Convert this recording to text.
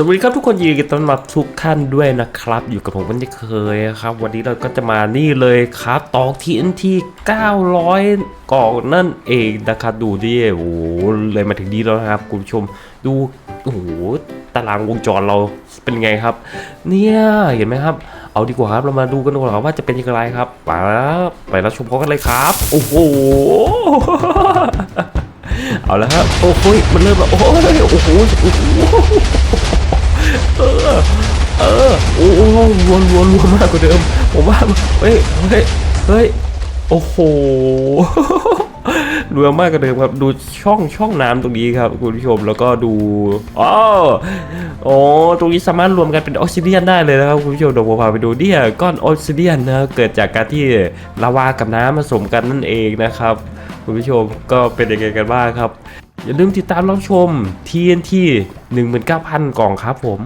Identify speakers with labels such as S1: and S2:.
S1: สวัสดีครับทุกคนยินดีต้อนรับทุกท่านด้วยนะครับ อยู่กับผมกันที่เคยครับ วันนี้เราก็จะมานี่เลยครับตอก TNT 900กล่องนั่นเองนะครับดูดิโอ้เลยมาถึงนี้แล้วนะครับคุณผู้ชมดูโอ้โหตารางวงจรเราเป็นไงครับ เนี่ยเห็นไหมครับ เอาดีกว่าครับเรามาดูกันดีกว่าว่าจะเป็นยังไงครับไปแล้วไปแล้วชมพร้อมกันเลยครับ โอ้โหเอาแล้วครับโอ้โหมันเริ่มแล้วโอ้ยโอ้โหโอ้โห เออ เออ โอ้โหวนวนวนมากกว่าเดิม ผมว่า เฮ้ย เฮ้ย เฮ้ย โอ้โหรวนมากกว่าเดิมครับ ดูช่องช่องน้ำตรงนี้ครับ คุณผู้ชม แล้วก็ดูอ๋อโอ้ตรงนี้สามารถรวมกันเป็นออกซิเดียนได้เลยนะครับคุณผู้ชมเดี๋ยวผมพาไปดูเนี่ยก้อนออกซิเดียนนะเกิดจากการที่ลาวากับน้ำผสมกันนั่นเองนะครับ คุณผู้ชมก็เป็นยังไงกันบ้างครับ อย่าลืมติดตามรับชม TNT 19,000 กล่องครับผม